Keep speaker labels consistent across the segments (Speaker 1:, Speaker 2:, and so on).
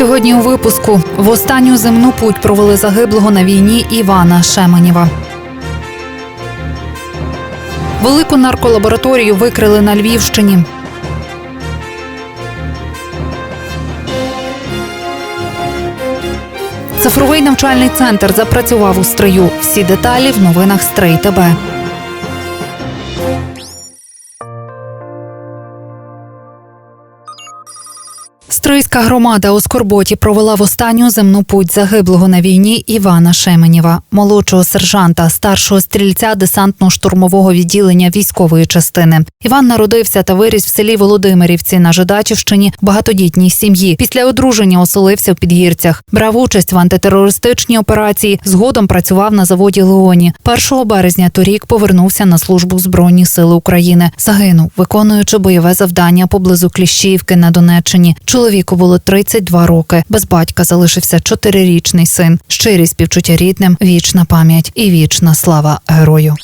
Speaker 1: Сьогодні у випуску в останню земну путь провели загиблого на війні Івана Шеменєва. Велику нарколабораторію викрили на Львівщині. Цифровий навчальний центр запрацював у стрию. Всі деталі в новинах Стрий ТБ. Стрийська громада у Скорботі провела в останню земну путь загиблого на війні Івана Шеменєва, молодшого сержанта, старшого стрільця десантно-штурмового відділення військової частини. Іван народився та виріс в селі Володимирівці на Жидачівщині в багатодітній сім'ї. Після одруження оселився в Підгірцях. Брав участь в антитерористичній операції. Згодом працював на заводі Леоні. 1 березня торік повернувся на службу в Збройні Сили України. Загинув, виконуючи бойове завдання поблизу Кліщіївки на Донеччині. Чоловіку було 32 роки. Без батька залишився чотирирічний син. Щирі співчуття рідним, вічна пам'ять і вічна слава герою.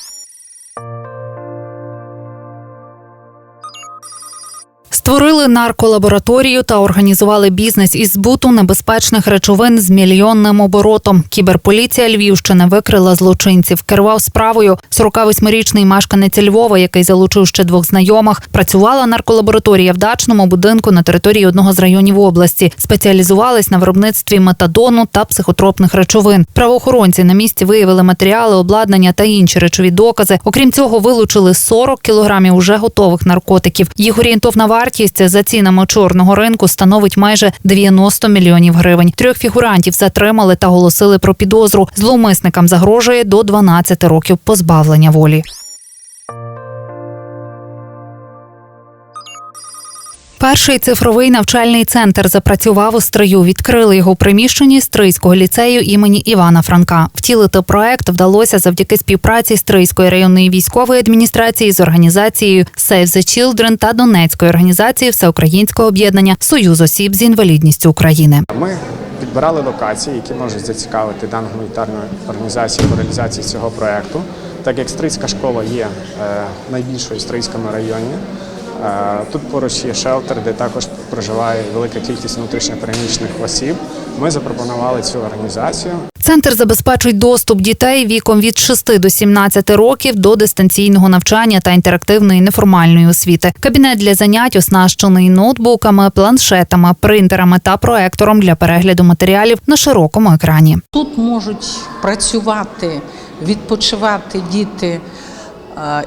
Speaker 1: Створили нарколабораторію та організували бізнес із збуту небезпечних речовин з мільйонним оборотом. Кіберполіція Львівщини викрила злочинців. Керував справою 48-річний мешканець Львова, який залучив ще двох знайомих. Працювала нарколабораторія в дачному будинку на території одного з районів області. Спеціалізувались на виробництві метадону та психотропних речовин. Правоохоронці на місці виявили матеріали, обладнання та інші речові докази. Окрім цього, вилучили 40 кілограмів уже готових наркотиків. Їх орієнтовна вартість за цінами чорного ринку становить майже 90 мільйонів гривень. Трьох фігурантів затримали та оголосили про підозру. Зловмисникам загрожує до 12 років позбавлення волі. Перший цифровий навчальний центр запрацював у стрию. Відкрили його у приміщенні Стрийського ліцею імені Івана Франка. Втілити проект вдалося завдяки співпраці Стрийської районної військової адміністрації з організацією Save the Children та Донецької організації Всеукраїнського об'єднання Союз осіб з інвалідністю України.
Speaker 2: Ми підбирали локації, які можуть зацікавити дану гуманітарну організацію в реалізації цього проекту. Так як Стрийська школа є е, найбільшою Стрийському районі. Тут поруч є шелтер, де також проживає велика кількість внутрішньопереміщених осіб. Ми запропонували цю організацію.
Speaker 1: Центр забезпечує доступ дітей віком від 6 до 17 років до дистанційного навчання та інтерактивної неформальної освіти. Кабінет для занять оснащений ноутбуками, планшетами, принтерами та проектором для перегляду матеріалів на широкому екрані.
Speaker 3: Тут можуть працювати, відпочивати діти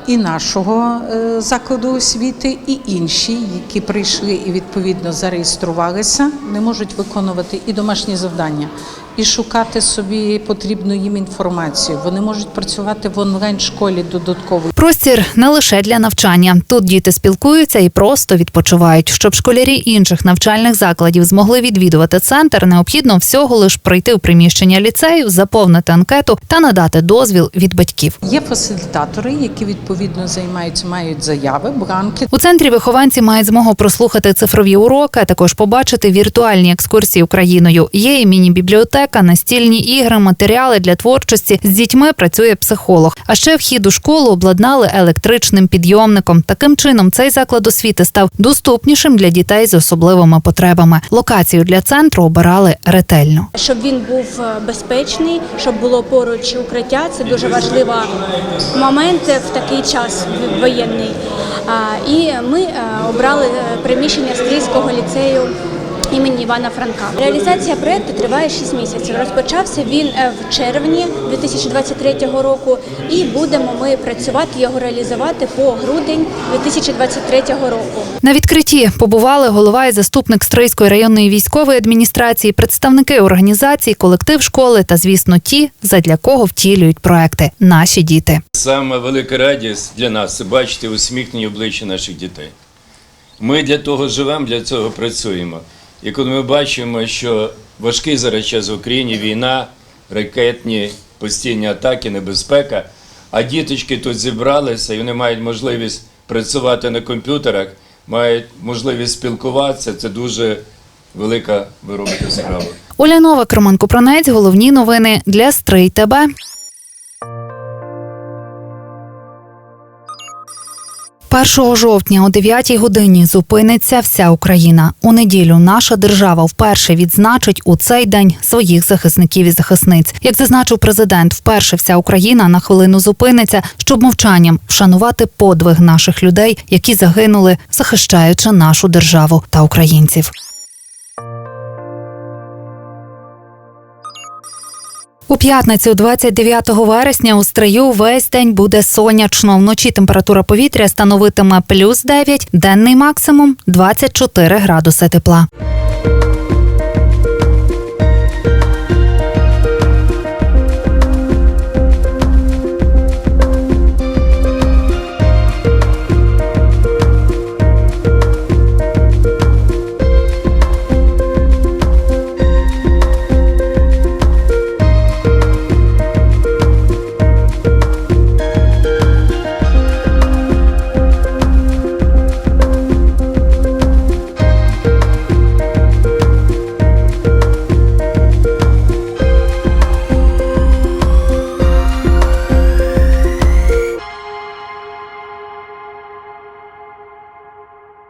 Speaker 3: і нашого е, закладу освіти, і інші, які прийшли і відповідно зареєструвалися, не можуть виконувати і домашні завдання, і шукати собі потрібну їм інформацію. Вони можуть працювати в онлайн школі додатково.
Speaker 1: Простір не лише для навчання. Тут діти спілкуються і просто відпочивають. Щоб школярі інших навчальних закладів змогли відвідувати центр, необхідно всього лиш прийти у приміщення ліцею, заповнити анкету та надати дозвіл від батьків.
Speaker 3: Є фасилітатори, які відповідно займаються, мають заяви, бланки.
Speaker 1: У центрі вихованці мають змогу прослухати цифрові уроки, а також побачити віртуальні екскурсії Україною. Є і міні-бібліотека, настільні ігри, матеріали для творчості. З дітьми працює психолог. А ще вхід у школу обладнали електричним підйомником. Таким чином, цей заклад освіти став доступнішим для дітей з особливими потребами. Локацію для центру обирали ретельно.
Speaker 4: щоб він був е, безпечний, щоб було поруч укриття. Це дуже важливий момент в такий час воєнний. І ми е, обрали е, приміщення Стрийського ліцею. Імені Івана Франка реалізація проекту триває 6 місяців. Розпочався він е, в червні 2023 року, і будемо ми працювати його реалізувати по грудень 2023 року.
Speaker 1: На відкритті побували голова і заступник Стрийської районної військової адміністрації, представники організацій, колектив школи та, звісно, ті, задля кого втілюють проекти наші діти.
Speaker 5: Саме велика радість для нас бачити усміхнені обличчя наших дітей. Ми для того живемо, для цього працюємо. І коли ми бачимо, що важкий зараз час в Україні, війна, ракетні постійні атаки, небезпека, а діточки тут зібралися і вони мають можливість працювати на комп'ютерах, мають можливість спілкуватися, це дуже велика ви робите справа.
Speaker 1: Оля Новак, Роман Купранець, головні новини для Стрий ТБ. 1 жовтня о 9 годині зупиниться вся Україна. У неділю наша держава вперше відзначить у цей день своїх захисників і захисниць. Як зазначив президент, вперше вся Україна на хвилину зупиниться, щоб мовчанням вшанувати подвиг наших людей, які загинули, захищаючи нашу державу та українців. У п'ятницю, 29 вересня, у стрию весь день буде сонячно. Вночі температура повітря становитиме плюс 9, денний максимум 24 градуси тепла.